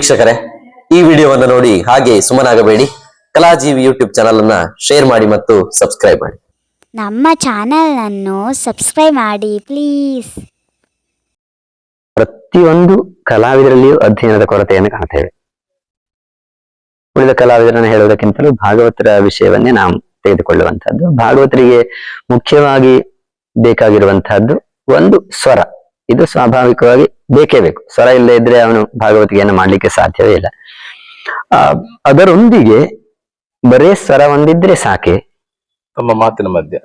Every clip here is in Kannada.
ವೀಕ್ಷಕರೇ ಈ ವಿಡಿಯೋವನ್ನು ನೋಡಿ ಹಾಗೆ ಸುಮ್ಮನಾಗಬೇಡಿ. ಕಲಾಜೀವಿ ಯೂಟ್ಯೂಬ್ ಚಾನಲ್ ಅನ್ನ ಶೇರ್ ಮಾಡಿ ಮತ್ತು ಸಬ್ಸ್ಕ್ರೈಬ್ ಮಾಡಿ. ನಮ್ಮ ಚಾನಲನ್ನು ಸಬ್ಸ್ಕ್ರೈಬ್ ಮಾಡಿ ಪ್ಲೀಸ್. ಪ್ರತಿಯೊಂದು ಕಲಾವಿದರಲ್ಲಿಯೂ ಅಧ್ಯಯನದ ಕೊರತೆಯನ್ನು ಕಾಣ್ತೇವೆ. ಉಳಿದ ಕಲಾವಿದರನ್ನು ಹೇಳುವುದಕ್ಕಿಂತಲೂ ಭಾಗವತರ ವಿಷಯವನ್ನೇ ನಾವು ತೆಗೆದುಕೊಳ್ಳುವಂತಹದ್ದು ಭಾಗವತರಿಗೆ ಮುಖ್ಯವಾಗಿ ಬೇಕಾಗಿರುವಂತಹದ್ದು ಒಂದು ಸ್ವರ. ಇದು ಸ್ವಾಭಾವಿಕವಾಗಿ ಬೇಕೇ ಬೇಕು. ಸ್ವರ ಇಲ್ಲದೆ ಇದ್ರೆ ಅವನು ಭಾಗವತಿಗೆಯನ್ನು ಮಾಡ್ಲಿಕ್ಕೆ ಸಾಧ್ಯವೇ ಇಲ್ಲ. ಅದರೊಂದಿಗೆ ಬರೇ ಸ್ವರ ಒಂದಿದ್ರೆ ಸಾಕೆ. ತಮ್ಮ ಮಾತಿನ ಮಧ್ಯ.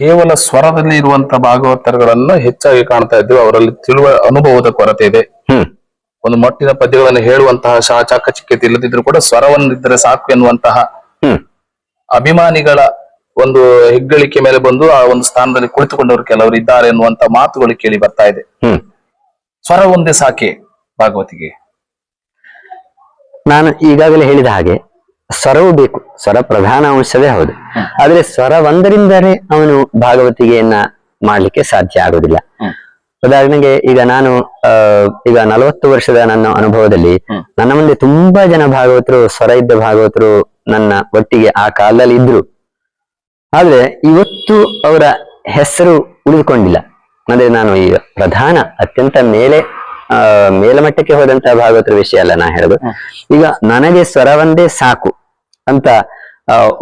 ಕೇವಲ ಸ್ವರದಲ್ಲಿ ಇರುವಂತ ಭಾಗವತರುಗಳನ್ನು ಹೆಚ್ಚಾಗಿ ಕಾಣ್ತಾ ಇದ್ದೀವಿ. ಅವರಲ್ಲಿ ತಿಳುವ ಅನುಭವದ ಕೊರತೆ ಇದೆ. ಹ್ಮ್. ಒಂದು ಮೊಟ್ಟಿನ ಪದ್ಯಗಳನ್ನು ಹೇಳುವಂತಹ ಶಾ ಚಾಕಚಿಕ್ಯತೆ ಇಲ್ಲದಿದ್ರು ಕೂಡ ಸ್ವರವನ್ನಿದ್ರೆ ಸಾಕು ಎನ್ನುವಂತಹ ಹ್ಮ್. ಅಭಿಮಾನಿಗಳ ಒಂದು ಹೆಗ್ಗಳಿಕೆ ಮೇಲೆ ಬಂದು ಆ ಒಂದು ಸ್ಥಾನದಲ್ಲಿ ಕುಳಿತುಕೊಂಡವರು ಕೆಲವರು ಇದ್ದಾರೆ ಎನ್ನುವಂತ ಮಾತುಗಳು ಕೇಳಿ ಬರ್ತಾ ಇದೆ. ಹ್ಮ್. ಸ್ವರ ಒಂದೇ ಸಾಕೆ ಭಾಗವತಿಗೆ. ನಾನು ಈಗಾಗಲೇ ಹೇಳಿದ ಹಾಗೆ ಸ್ವರವು ಬೇಕು ಸ್ವರ ಪ್ರಧಾನ ಅಂಶವೇ ಹೌದು. ಆದ್ರೆ ಸ್ವರ ಒಂದರಿಂದಲೇ ಅವನು ಭಾಗವತಿಗೆಯನ್ನ ಮಾಡ್ಲಿಕ್ಕೆ ಸಾಧ್ಯ ಆಗುದಿಲ್ಲ. ಉದಾಹರಣೆಗೆ ಈಗ ನಾನು ಈಗ ನಲವತ್ತು ವರ್ಷದ ನನ್ನ ಅನುಭವದಲ್ಲಿ ನನ್ನ ಮುಂದೆ ತುಂಬಾ ಜನ ಭಾಗವತರು ಸ್ವರ ಇದ್ದ ಭಾಗವತರು ನನ್ನ ಒಟ್ಟಿಗೆ ಆ ಕಾಲದಲ್ಲಿ ಇದ್ರು. ಆದ್ರೆ ಇವತ್ತು ಅವರ ಹೆಸರು ಉಳಿದುಕೊಂಡಿಲ್ಲ. ಅಂದ್ರೆ ನಾನು ಈ ಪ್ರಧಾನ ಅತ್ಯಂತ ಮೇಲೆ ಮೇಲಮಟ್ಟಕ್ಕೆ ಹೋದಂತಹ ಭಾಗವತರ ವಿಷಯ ಅಲ್ಲ ನಾ ಹೇಳುದು. ಈಗ ನನಗೆ ಸ್ವರವೊಂದೇ ಸಾಕು ಅಂತ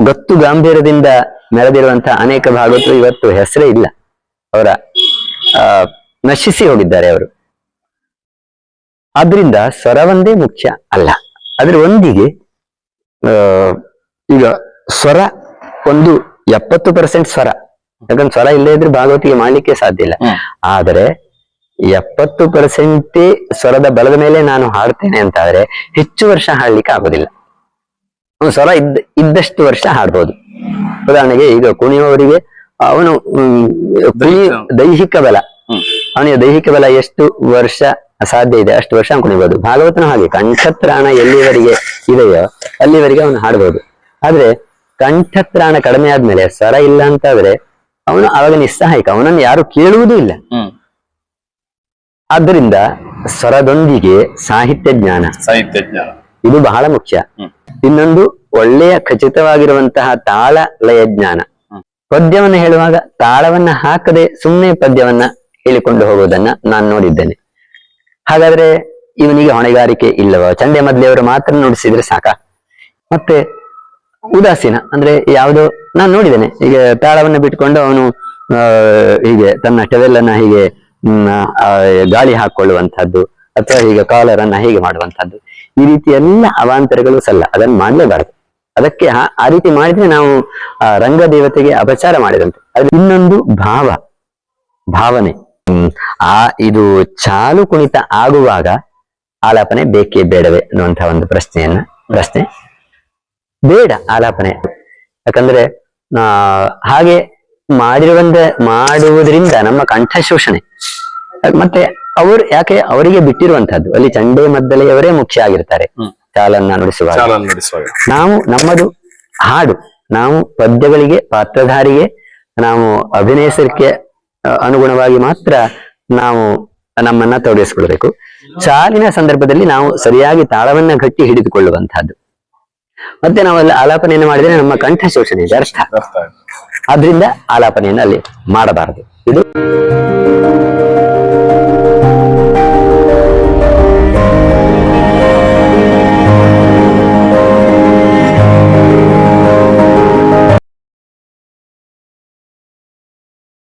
ಗತ್ತು ಗಾಂಭೀರ್ಯದಿಂದ ನೆರೆದಿರುವಂತಹ ಅನೇಕ ಭಾಗವತರು ಇವತ್ತು ಹೆಸರೇ ಇಲ್ಲ. ಅವರ ನಶಿಸಿ ಹೋಗಿದ್ದಾರೆ ಅವರು. ಆದ್ರಿಂದ ಸ್ವರವೊಂದೇ ಮುಖ್ಯ ಅಲ್ಲ. ಅದ್ರ ಒಂದಿಗೆ ಈಗ ಸ್ವರ ಒಂದು ಎಪ್ಪತ್ತು ಪರ್ಸೆಂಟ್ ಸ್ವರ. ಯಾಕಂದ್ರೆ ಸ್ವರ ಇಲ್ಲೇ ಇದ್ರೆ ಭಾಗವತಿಗೆ ಮಾಡ್ಲಿಕ್ಕೆ ಸಾಧ್ಯ ಇಲ್ಲ. ಆದರೆ ಎಪ್ಪತ್ತು ಪರ್ಸೆಂಟ್ ಸ್ವರದ ಬಲದ ಮೇಲೆ ನಾನು ಹಾಡ್ತೇನೆ ಅಂತ ಆದ್ರೆ ಹೆಚ್ಚು ವರ್ಷ ಹಾಡ್ಲಿಕ್ಕೆ ಆಗೋದಿಲ್ಲ. ಅವ್ನು ಸ್ವರ ಇದ್ದ ಇದ್ದಷ್ಟು ವರ್ಷ ಹಾಡ್ಬೋದು. ಉದಾಹರಣೆಗೆ ಈಗ ಕುಣಿಯುವವರಿಗೆ ಅವನು ದೈಹಿಕ ಬಲ. ಅವನಿಗೆ ದೈಹಿಕ ಬಲ ಎಷ್ಟು ವರ್ಷ ಸಾಧ್ಯ ಇದೆ? ಅಷ್ಟು ವರ್ಷ ಕುಣಿಬಹುದು ಭಾಗವತನ ಹಾಗೆ ಕಂಠತ್ರಾಣ ಎಲ್ಲಿವರೆಗೆ ಇದೆಯೋ ಅಲ್ಲಿವರೆಗೆ ಅವನು ಹಾಡ್ಬೋದು. ಆದ್ರೆ ಕಂಠತ್ರಾಣ ಕಡಿಮೆ ಆದ್ಮೇಲೆ ಸ್ವರ ಇಲ್ಲ ಅಂತಾದ್ರೆ ಅವನು ಅವಾಗ ನಿಸ್ಸಹಾಯಕ ಅವನನ್ನು ಯಾರು ಕೇಳುವುದೂ ಇಲ್ಲ. ಆದ್ದರಿಂದ ಸ್ವರದೊಂದಿಗೆ ಸಾಹಿತ್ಯ ಜ್ಞಾನ. ಸಾಹಿತ್ಯ ಜ್ಞಾನ. ಇದು ಬಹಳ ಮುಖ್ಯ. ಇನ್ನೊಂದು ಒಳ್ಳೆಯ ಖಚಿತವಾಗಿರುವಂತಹ ತಾಳ ಲಯ ಜ್ಞಾನ ಪದ್ಯವನ್ನು ಹೇಳುವಾಗ ತಾಳವನ್ನ ಹಾಕದೆ ಸುಮ್ಮನೆ ಪದ್ಯವನ್ನ ಹೇಳಿಕೊಂಡು ಹೋಗುವುದನ್ನ ನಾನು ನೋಡಿದ್ದೇನೆ. ಹಾಗಾದ್ರೆ ಇವನಿಗೆ ಹೊಣೆಗಾರಿಕೆ ಇಲ್ಲವ? ಚಂಡೆ ಮದ್ಲೆಯವರು ಮಾತ್ರ ನುಡಿಸಿದ್ರೆ ಸಾಕ? ಮತ್ತೆ ಉದಾಸೀನ. ಅಂದ್ರೆ ಯಾವುದೋ ನಾನು ನೋಡಿದ್ದೇನೆ. ಈಗ ತಾಳವನ್ನು ಬಿಟ್ಕೊಂಡು ಅವನು ಹೀಗೆ ತನ್ನ ಟೆವೆಲ್ಲನ್ನ ಹೀಗೆ ಗಾಳಿ ಹಾಕೊಳ್ಳುವಂತಹದ್ದು ಅಥವಾ ಹೀಗೆ ಕಾಲರ್ ಅನ್ನ ಹೀಗೆ ಮಾಡುವಂತಹದ್ದು ಈ ರೀತಿ ಎಲ್ಲ ಅವಾಂತರಗಳು ಸಲ್ಲ. ಅದನ್ನು ಮಾಡ್ಲೇಬಾರದು. ಅದಕ್ಕೆ ಆ- ರೀತಿ ಮಾಡಿದ್ರೆ ನಾವು ರಂಗ ದೇವತೆಗೆ ಅಪಚಾರ ಮಾಡಿದಂತೆ. ಅದು ಇನ್ನೊಂದು ಭಾವ, ಭಾವನೆ. ಆ, ಇದು ಚಾಲು ಕುಣಿತ ಆಗುವಾಗ ಆಲಾಪನೆ ಬೇಕೇ ಬೇಡವೇ ಅನ್ನುವಂತಹ ಒಂದು ಪ್ರಶ್ನೆಯನ್ನ, ಪ್ರಶ್ನೆ. ಬೇಡ ಆಲಾಪನೆ. ಯಾಕಂದ್ರೆ ಆ ಹಾಗೆ ಮಾಡಿರುವಂತೆ ಮಾಡುವುದರಿಂದ ನಮ್ಮ ಕಂಠ ಶೋಷಣೆ. ಮತ್ತೆ ಅವರು ಯಾಕೆ ಅವರಿಗೆ ಬಿಟ್ಟಿರುವಂತಹದ್ದು. ಅಲ್ಲಿ ಚಂಡೆ ಮದ್ದಲೆಯವರೇ ಮುಖ್ಯ ಆಗಿರ್ತಾರೆ. ಚಾಲನ್ನ ನುಡಿಸುವಾಗ. ಚಾಲನೆ ನಾವು ನಮ್ಮದು ಹಾಡು. ನಾವು ಪದ್ಯಗಳಿಗೆ ಪಾತ್ರಧಾರಿಗೆ ನಾವು ಅಭಿನಯಿಸಲಿಕ್ಕೆ ಅನುಗುಣವಾಗಿ ಮಾತ್ರ ನಾವು ನಮ್ಮನ್ನ ತೊಡಗಿಸಿಕೊಳ್ಬೇಕು. ಚಾಲಿನ ಸಂದರ್ಭದಲ್ಲಿ ನಾವು ಸರಿಯಾಗಿ ತಾಳವನ್ನ ಗಟ್ಟಿ ಹಿಡಿದುಕೊಳ್ಳುವಂತಹದ್ದು. ಮತ್ತೆ ನಾವೆಲ್ಲ ಆಲಾಪನೆಯನ್ನು ಮಾಡಿದ್ರೆ ನಮ್ಮ ಕಂಠ ಶೋಷಣೆ ಇದೆ ಅರ್ಥ. ಆದ್ರಿಂದ ಆಲಾಪನೆಯನ್ನು ಅಲ್ಲಿ ಮಾಡಬಾರದು. ಇದು